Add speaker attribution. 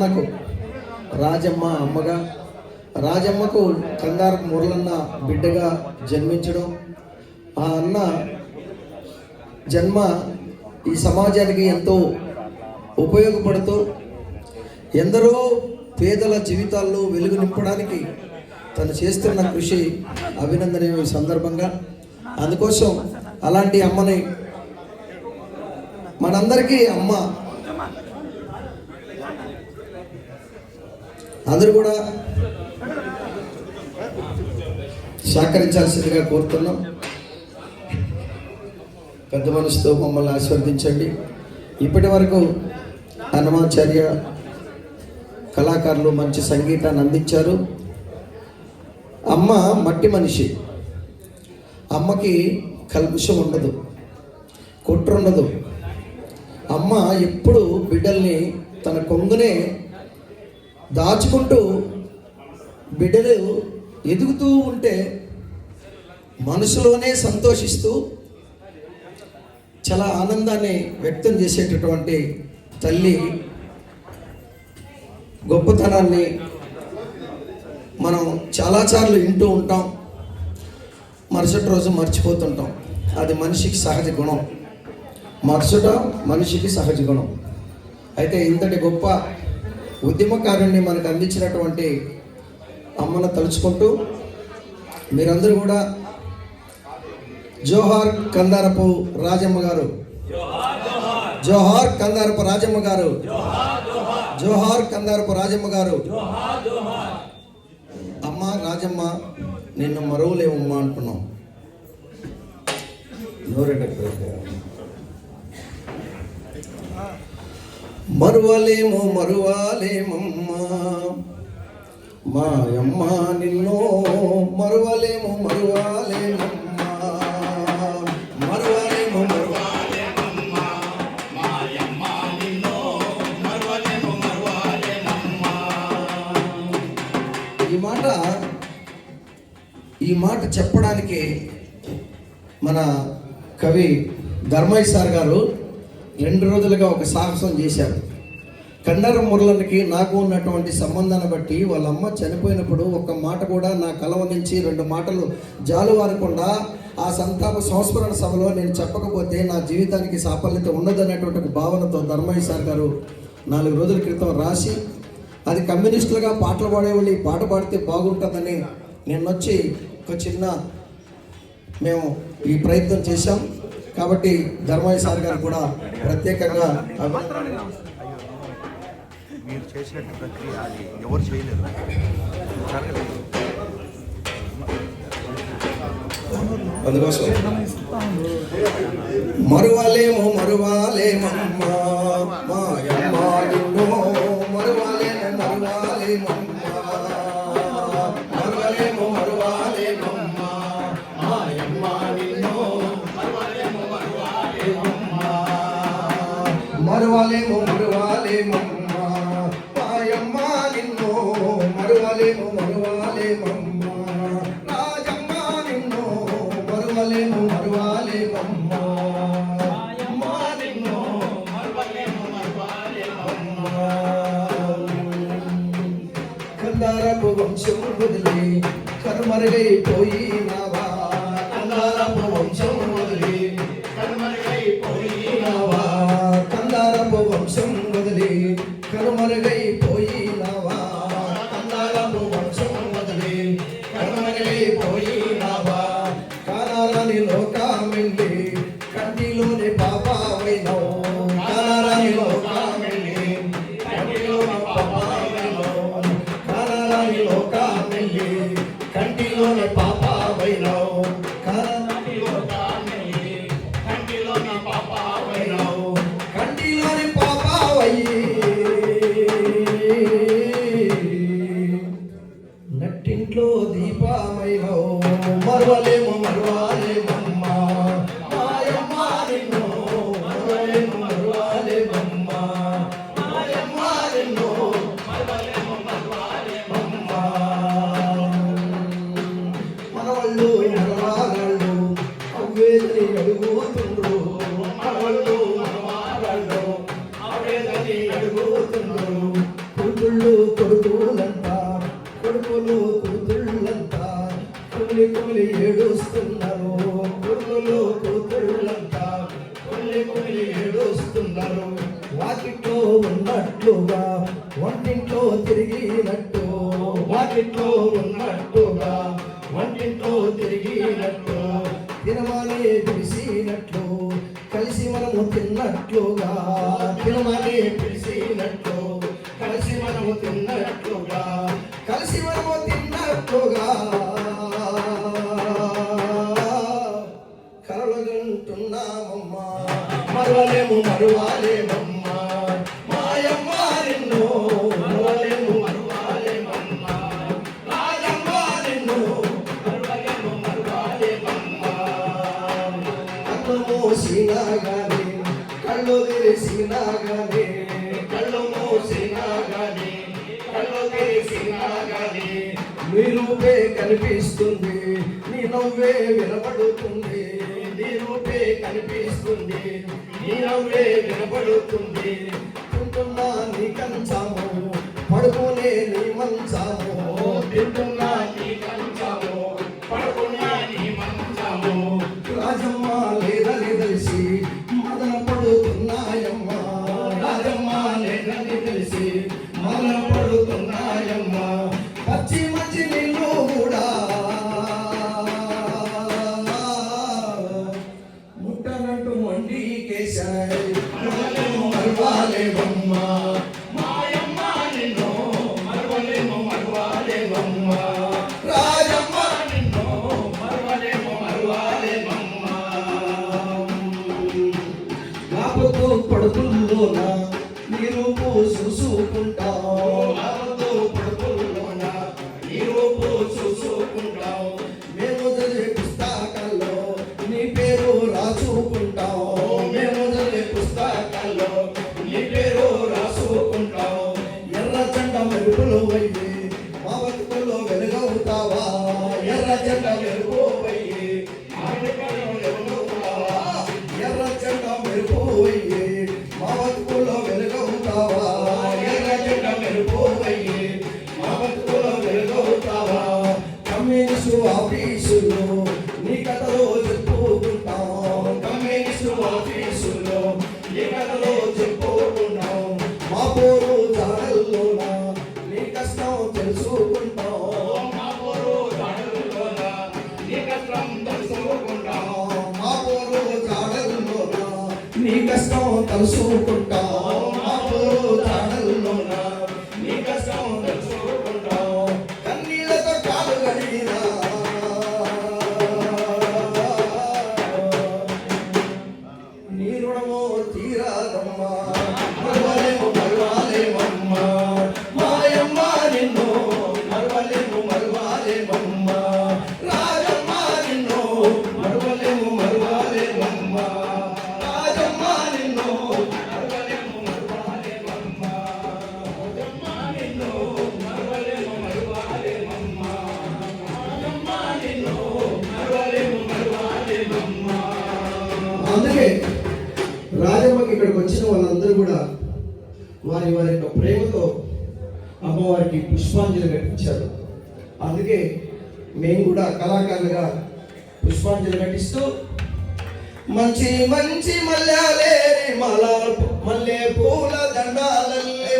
Speaker 1: నాకు రాజమ్మ అమ్మగా రాజమ్మకు కంగారు మురళన్న బిడ్డగా జన్మించడం ఆ అన్న జన్మ ఈ సమాజానికి ఎంతో ఉపయోగపడుతూ ఎందరో పేదల జీవితాల్లో వెలుగు నింపడానికి తను చేస్తున్న కృషి అభినందనీయ సందర్భంగా. అందుకోసం అలాంటి అమ్మని మనందరికీ అమ్మ అందరూ కూడా సహకరించాల్సిందిగా కోరుతున్నాం. పెద్ద మనసుతో మమ్మల్ని ఆశీర్వదించండి. ఇప్పటి వరకు హనుమాచార్య కళాకారులు మంచి సంగీతాన్ని అందించారు. అమ్మ మట్టి మనిషి. అమ్మకి కల్పుషం ఉండదు కుట్ర ఉండదు. అమ్మ ఎప్పుడు బిడ్డల్ని తన కొంగునే దాచుకుంటూ బిడ్డలు ఎదుగుతూ ఉంటే మనసులోనే సంతోషిస్తూ చాలా ఆనందాన్ని వ్యక్తం చేసేటటువంటి తల్లి గొప్పతనాన్ని మనం చాలాసార్లు వింటూ ఉంటాం. మరుసటి రోజు మర్చిపోతుంటాం. అది మనిషికి సహజ గుణం. మరుసట మనిషికి సహజ గుణం. అయితే ఇంతటి గొప్ప ఉద్యమకారుణ్ణి మనకు అందించినటువంటి అమ్మను తలుచుకుంటూ మీరందరూ కూడా జోహార్ కందారపు రాజమ్మ గారు. జోహార్ కందారపు రాజమ్మ గారు. జోహార్ కందారపు రాజమ్మ గారు. అమ్మ రాజమ్మ నిన్ను మరువలేమమ్మా అంటున్నాం. నోరెడకపోతే మరువలేము మరువాలేమమ్మా. మాయమ్మ నిన్నో మరువలేము మరువాలేమమ్మా. మరువలేము మరువాలేమమ్మా. మాయమ్మ నిన్నో మరువలేము మరువాలేమమ్మా. ఈ మాట ఈ మాట చెప్పడానికి మన కవి ధర్మయ్య సార్ గారు రెండు రోజులుగా ఒక సాహసం చేశారు. కండర మురళనికి నాకు ఉన్నటువంటి సంబంధాన్ని బట్టి వాళ్ళ అమ్మ చనిపోయినప్పుడు ఒక మాట కూడా నా కలవ నుంచి రెండు మాటలు జాలువారకుండా ఆ సంతాప సంస్మరణ సభలో నేను చెప్పకపోతే నా జీవితానికి సాఫల్యత ఉండదనేటువంటి ఒక భావనతో ధర్మయ్య సార్ గారు నాలుగు రోజుల క్రితం రాసి అది కమ్యూనిస్టులుగా పాటలు పాడేవాళ్ళు ఈ పాట పాడితే బాగుంటుందని నేను వచ్చి ఒక చిన్న మేము ఈ ప్రయత్నం చేశాం. కాబట్టి ధర్మయ్య సార్ గారు కూడా ప్రత్యేకంగా
Speaker 2: మీరు చేసినట్టు ప్రక్రియ అది ఎవరు చేయలేరు జరగలేదు.
Speaker 1: అందుకోసం. మరువాలేమో మరువాలేమమ్మ మరువాలేమో మరువాలేమమ్మ. మాయమ్మ నిన్నో మరువాలేమో మరువాలేమమ్మ. రాజమ్మ నిన్నో మరువలేము మరువాలేమమ్మ. మాయమ్మ నిన్నో మరువలేము మరువాలేమమ్మ. కందారపు వంశం వదిలి కనుమరుగైపోయినావా కందారపు వంశం వదిలి నిన్ను మరవలేము మరవాలేమమ్మ. మాయమ్మ నిన్ను మరవలేము మరవాలేమమ్మ. మాయమ్మ నిన్ను మరవలేము మరవాలేమమ్మ. మనవళ్ళు మనవాళ్ళు అవ్వేదని అడుగుతుండ్రు. మనవళ్ళు తిరిగినట్లు తినమానే పిలిచినట్లు కలిసి మనము తిన్నట్లుగా. తినమానే పిలిచినట్లు కలిసి మనము తిన్నట్లుగా. కలిసి మనము తిన్నట్లుగా. కలలుగుంటున్నామమ్మా మరువలేము మరువాలేమమ్మా. కనిపిస్తుంది. నీ నవ్వే వినపడుతుంది. నీ రూపే కనిపిస్తుంది. నీ నవ్వే వినపడుతుంది. తింటున్నా నీ కంచాము పడుకునే నీ మంచాము. తింటున్నా నీ కంచాము పడుకున్నా నీ మంచాము. రాజమ్మ లేదని తెలిసి మదన పడుతున్నాయమ్మ. రాజమ్మ లేదని తెలిసి మదన పడుతున్నాయమ్మ. పచ్చి బొమ్మ వెలుగులో వెళ్ళి మా వెలుగులో వెలుగవుతావా? కలుసుకుంటాం వారికి పుష్పాంజలి కట్టించారు అందుకే మేము కూడా కళాకారులుగా పుష్పాంజలి కట్టిస్తూ మంచి మంచి మల్లె మల్లె పూల దండాలల్లే